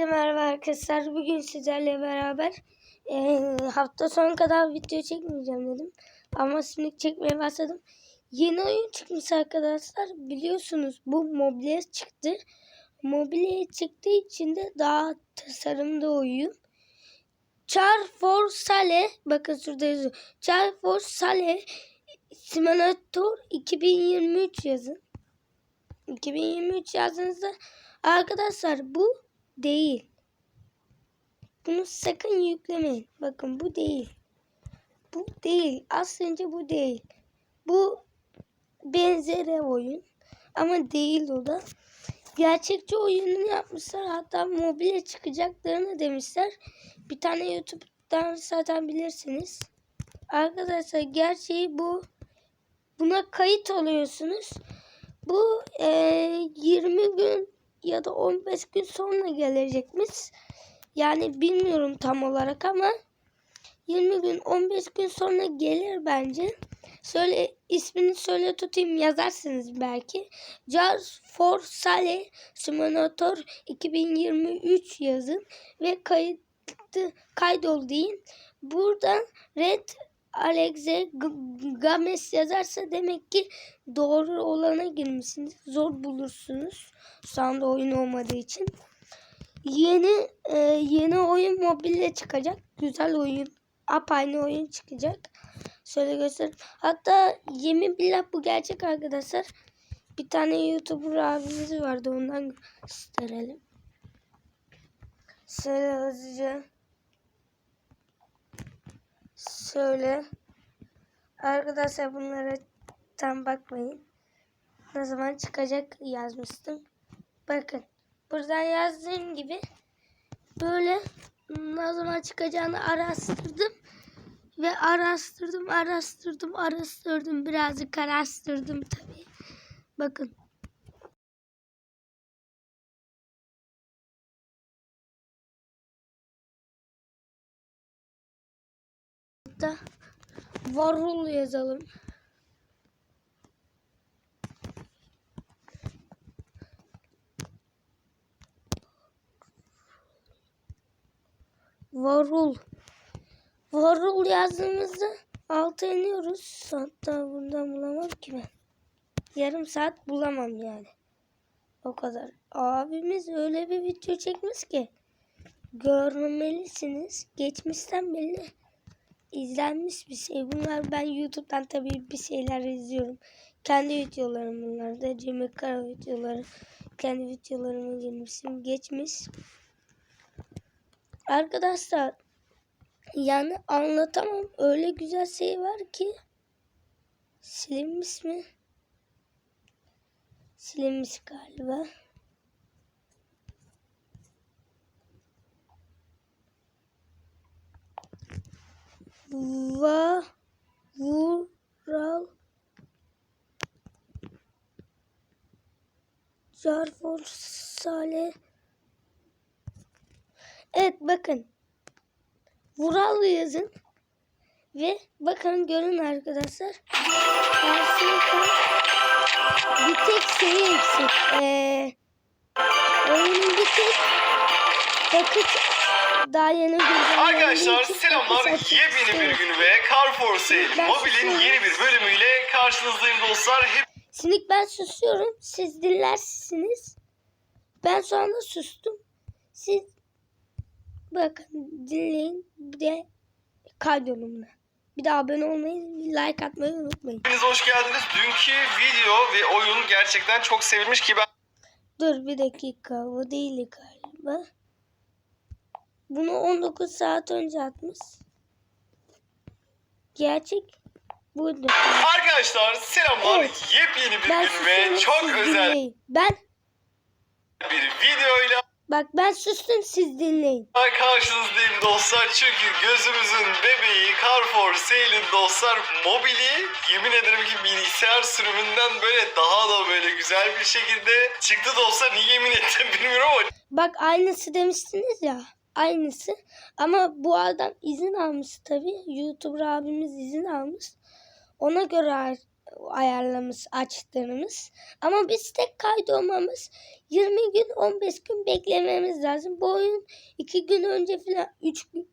Hepinize merhaba arkadaşlar. Bugün sizlerle beraber eee, hafta sonu kadar video çekmeyeceğim dedim. Ama şimdi çekmeye başladım. Yeni oyun çıkmış arkadaşlar. Biliyorsunuz bu mobilya çıktı. Mobilya çıktığı için de daha tasarımda oyun. Char for Sale bakın şurada yazıyor. Char for Sale Simulator 2023 yazın. 2023 yazdığınızda arkadaşlar bu değil. Bunu sakın yüklemeyin. Bakın bu değil. Bu değil. Aslında bu değil. Bu benzeri oyun. Ama değil o da. Gerçekçi oyununu yapmışlar. Hatta mobile çıkacaklarını demişler. Bir tane YouTube'dan zaten bilirsiniz. Arkadaşlar gerçeği bu. Buna kayıt oluyorsunuz. Bu eee 20 gün ya da 15 gün sonra gelecekmiş. Yani bilmiyorum tam olarak ama 20 gün 15 gün sonra gelir bence. Söyle ismini söyle tutayım yazarsınız belki. Jar for Sale Simulator 2023 yazın ve kayıtlı kaydol deyin. Buradan Red Alexe Games yazarsa demek ki doğru olana girmişsiniz. Zor bulursunuz. Şu oyun olmadığı için. Yeni e, yeni oyun mobilde çıkacak. Güzel oyun. Apaynı oyun çıkacak. Şöyle göster. Hatta yemin billah bu gerçek arkadaşlar. Bir tane YouTuber abimiz vardı. Ondan gösterelim. Şöyle hızlıca. Şöyle. Arkadaşlar bunlara tam bakmayın. Ne zaman çıkacak yazmıştım. Bakın. Buradan yazdığım gibi böyle ne zaman çıkacağını araştırdım. Ve araştırdım, araştırdım, araştırdım. Birazcık araştırdım tabii. Bakın. Da Varul yazalım. Varul. Varul yazdığımızda alta iniyoruz. Hatta buradan bulamam ki ben. Yarım saat bulamam yani. O kadar. Abimiz öyle bir video çekmiş ki. Görmelisiniz. Geçmişten belli izlenmiş bir şey. Bunlar ben YouTube'dan tabii bir şeyler izliyorum. Kendi videolarım bunlar da. Cemil videoları. Kendi videolarıma girmişim. Geçmiş. Arkadaşlar yani anlatamam. Öyle güzel şey var ki. Silinmiş mi? Silinmiş galiba. Va Vural. Jarfor Sale. Evet bakın. Vural yazın. Ve bakın görün arkadaşlar. Karşılıklı bir tek şeyi eksik. Ee, oyunun bir tek bakıt daha yeni güncellendiği Arkadaşlar için selamlar. Yepyeni bir yok. gün ve Car for Sale susuyorum. yeni bir bölümüyle karşınızdayım dostlar. Hep Şimdi ben susuyorum. Siz dinlersiniz. Ben şu anda sustum. Siz bakın dinleyin. Bir de kaydolumla. Bir de abone olmayı, like atmayı unutmayın. hepiniz hoş geldiniz. Dünkü video ve oyun gerçekten çok sevilmiş ki ben Dur bir dakika. O değil galiba. Bunu 19 saat önce atmış. Gerçek buydu. Arkadaşlar selamlar. Evet. Yepyeni bir Ben gün ve çok siz özel dinleyin. Ben bir videoyla bak ben sustum siz dinleyin. karşınızdayım dostlar. Çünkü gözümüzün bebeği Car for Sale'in dostlar mobili yemin ederim ki bilgisayar sürümünden böyle daha da böyle güzel bir şekilde çıktı dostlar. Niye yemin ettim bilmiyorum ama Bak aynısı demiştiniz ya. Aynısı. Ama bu adam izin almış tabii. YouTuber abimiz izin almış. Ona göre ar- ayarlamış açtığımız. Ama biz tek kaydolmamız 20 gün 15 gün beklememiz lazım. Bu oyun 2 gün önce falan 3 gün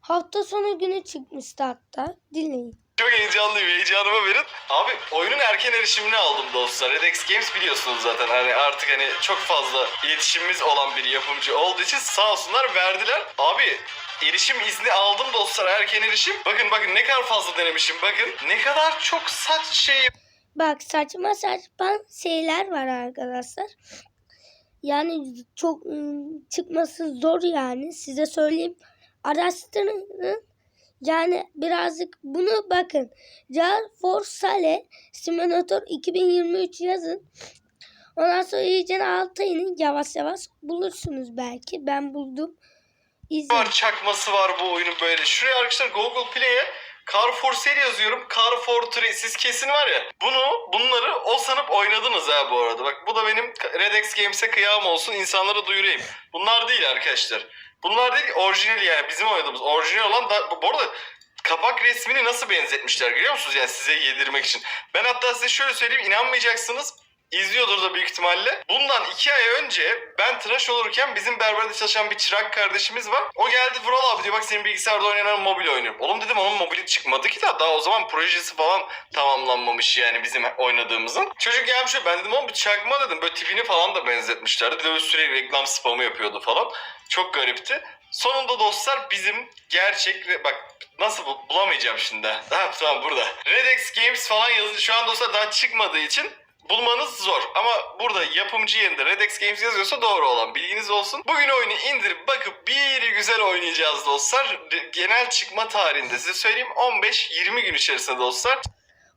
hafta sonu günü çıkmıştı hatta. Dinleyin. Çok heyecanlıyım. Heyecanıma verin. Abi oyunun erken erişimini aldım dostlar. Redex Games biliyorsunuz zaten. Hani artık hani çok fazla iletişimimiz olan bir yapımcı olduğu için sağ olsunlar verdiler. Abi erişim izni aldım dostlar. Erken erişim. Bakın bakın ne kadar fazla denemişim. Bakın ne kadar çok saç şey Bak saçma saçma şeyler var arkadaşlar. Yani çok ım, çıkması zor yani. Size söyleyeyim. Araştırın. Yani birazcık bunu bakın. Jar for Sale Simulator 2023 yazın. Ondan sonra iyice altı inin yavaş yavaş bulursunuz belki. Ben buldum. İzleyin. var çakması var bu oyunun böyle. Şuraya arkadaşlar Google Play'e Car for Sale yazıyorum. Car for Tree. Siz kesin var ya. Bunu bunları o sanıp oynadınız ha bu arada. Bak bu da benim Redex Games'e kıyam olsun. insanlara duyurayım. Bunlar değil arkadaşlar. Bunlar değil orijinal yani bizim oynadığımız. Orijinal olan da bu arada kapak resmini nasıl benzetmişler görüyor musunuz? Yani size yedirmek için. Ben hatta size şöyle söyleyeyim inanmayacaksınız. İzliyordur da büyük ihtimalle. Bundan iki ay önce ben tıraş olurken bizim berberde çalışan bir çırak kardeşimiz var. O geldi Vural abi diyor bak senin bilgisayarda oynanan mobil oynuyorum. Oğlum dedim onun mobili çıkmadı ki da daha o zaman projesi falan tamamlanmamış yani bizim oynadığımızın. Çocuk gelmiş ben dedim oğlum bir çakma dedim böyle tipini falan da benzetmişlerdi. Bir de böyle sürekli reklam spamı yapıyordu falan. Çok garipti. Sonunda dostlar bizim gerçek bak nasıl bu bulamayacağım şimdi. Ha tamam burada. Redex Games falan yazıyor. Şu an dostlar daha çıkmadığı için bulmanız zor. Ama burada yapımcı yerinde Redex Games yazıyorsa doğru olan bilginiz olsun. Bugün oyunu indirip bakıp bir güzel oynayacağız dostlar. Genel çıkma tarihinde size söyleyeyim 15-20 gün içerisinde dostlar.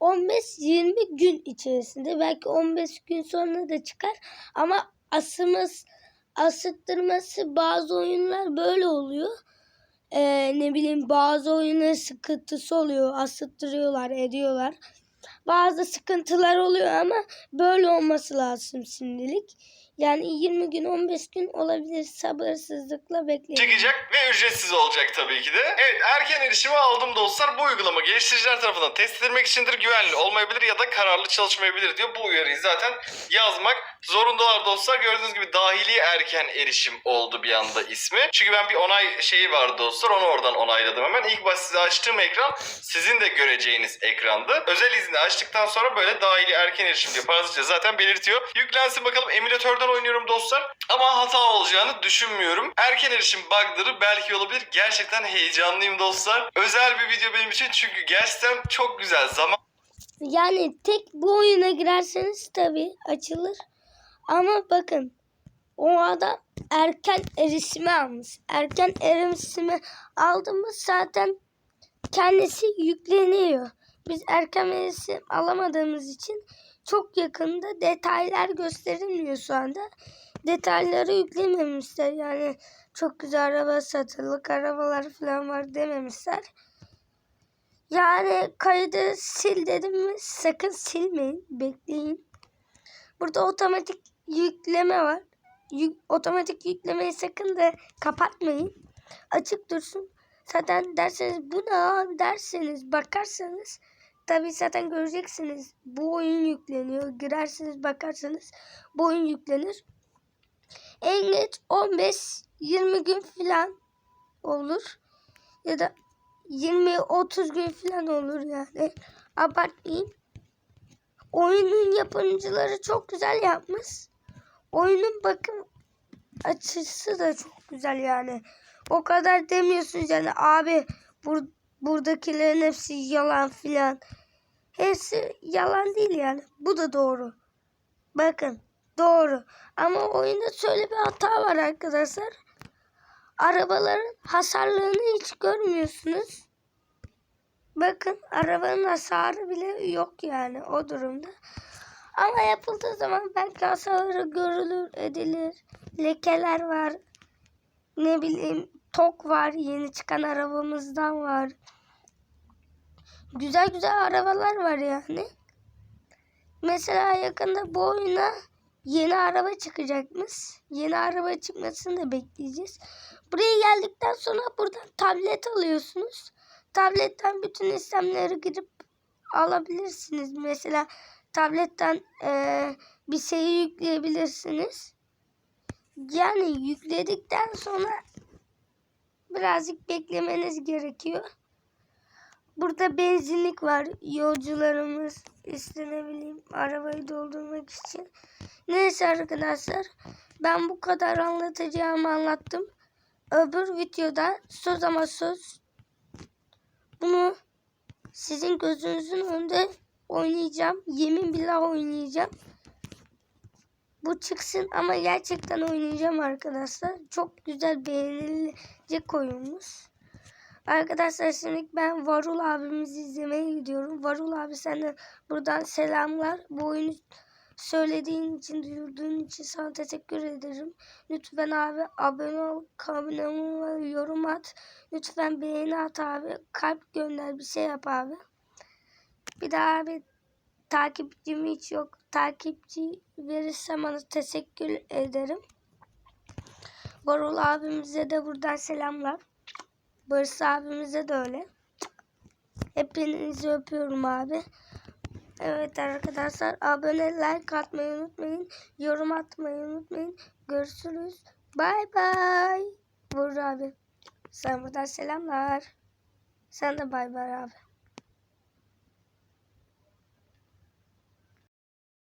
15-20 gün içerisinde belki 15 gün sonra da çıkar ama asımız asıttırması bazı oyunlar böyle oluyor. Ee, ne bileyim bazı oyunlar sıkıntısı oluyor. Asıttırıyorlar, ediyorlar. Bazı sıkıntılar oluyor ama böyle olması lazım şimdilik. Yani 20 gün 15 gün olabilir sabırsızlıkla bekleyin. çıkacak ve ücretsiz olacak tabii ki de. Evet erken erişimi aldım dostlar. Bu uygulama geliştiriciler tarafından test edilmek içindir. Güvenli olmayabilir ya da kararlı çalışmayabilir diyor. Bu uyarıyı zaten yazmak zorundalar dostlar. Gördüğünüz gibi dahili erken erişim oldu bir anda ismi. Çünkü ben bir onay şeyi vardı dostlar. Onu oradan onayladım hemen. İlk baş size açtığım ekran sizin de göreceğiniz ekrandı. Özel izni açtıktan sonra böyle dahili erken erişim diyor. Parazitçe zaten belirtiyor. Yüklensin bakalım emülatörden oynuyorum dostlar. Ama hata olacağını düşünmüyorum. Erken erişim bug'ları belki olabilir. Gerçekten heyecanlıyım dostlar. Özel bir video benim için çünkü gerçekten çok güzel. Zaman Yani tek bu oyuna girerseniz tabii açılır. Ama bakın o adam erken erişimi almış. Erken erişimi aldı mı zaten kendisi yükleniyor. Biz erken erişim alamadığımız için çok yakında detaylar gösterilmiyor şu anda. Detayları yüklememişler. Yani çok güzel araba satılık arabalar falan var dememişler. Yani kaydı sil dedim mi sakın silmeyin. Bekleyin. Burada otomatik yükleme var. Yük- otomatik yüklemeyi sakın da kapatmayın. Açık dursun. Zaten derseniz bu ne derseniz bakarsanız tabii zaten göreceksiniz. Bu oyun yükleniyor. Girersiniz bakarsanız bu oyun yüklenir. En geç 15-20 gün falan olur. Ya da 20-30 gün falan olur yani. Abartmayın. Oyunun yapımcıları çok güzel yapmış. Oyunun bakım açısı da çok güzel yani. O kadar demiyorsunuz yani abi bur buradakilerin hepsi yalan filan. Hepsi yalan değil yani. Bu da doğru. Bakın doğru. Ama oyunda şöyle bir hata var arkadaşlar. Arabaların hasarlarını hiç görmüyorsunuz. Bakın arabanın hasarı bile yok yani o durumda. Ama yapıldığı zaman belki hasarı görülür, edilir. Lekeler var. Ne bileyim tok var. Yeni çıkan arabamızdan var. Güzel güzel arabalar var yani. Mesela yakında bu oyuna yeni araba çıkacakmış. Yeni araba çıkmasını da bekleyeceğiz. Buraya geldikten sonra buradan tablet alıyorsunuz. Tabletten bütün işlemleri girip alabilirsiniz. Mesela tabletten eee, bir şey yükleyebilirsiniz. Yani yükledikten sonra birazcık beklemeniz gerekiyor. Burada benzinlik var. Yolcularımız işte ne bileyim arabayı doldurmak için. Neyse arkadaşlar ben bu kadar anlatacağımı anlattım. Öbür videoda söz ama söz bunu sizin gözünüzün önünde oynayacağım. Yemin billah oynayacağım. Bu çıksın ama gerçekten oynayacağım arkadaşlar. Çok güzel beğenilecek oyunmuş. Arkadaşlar şimdi ben Varul abimizi izlemeye gidiyorum. Varul abi senden buradan selamlar. Bu oyunu söylediğin için, duyurduğun için sana teşekkür ederim. Lütfen abi abone ol, kanalıma yorum at. Lütfen beğeni at abi. Kalp gönder bir şey yap abi. Bir daha abi takipçim hiç yok. Takipçi verirsen bana teşekkür ederim. Varol abimize de buradan selamlar. Barış abimize de öyle. Hepinizi öpüyorum abi. Evet arkadaşlar abone like atmayı unutmayın. Yorum atmayı unutmayın. Görüşürüz. Bay bay. Vur abi. Sen buradan selamlar. Sen de bay bay abi.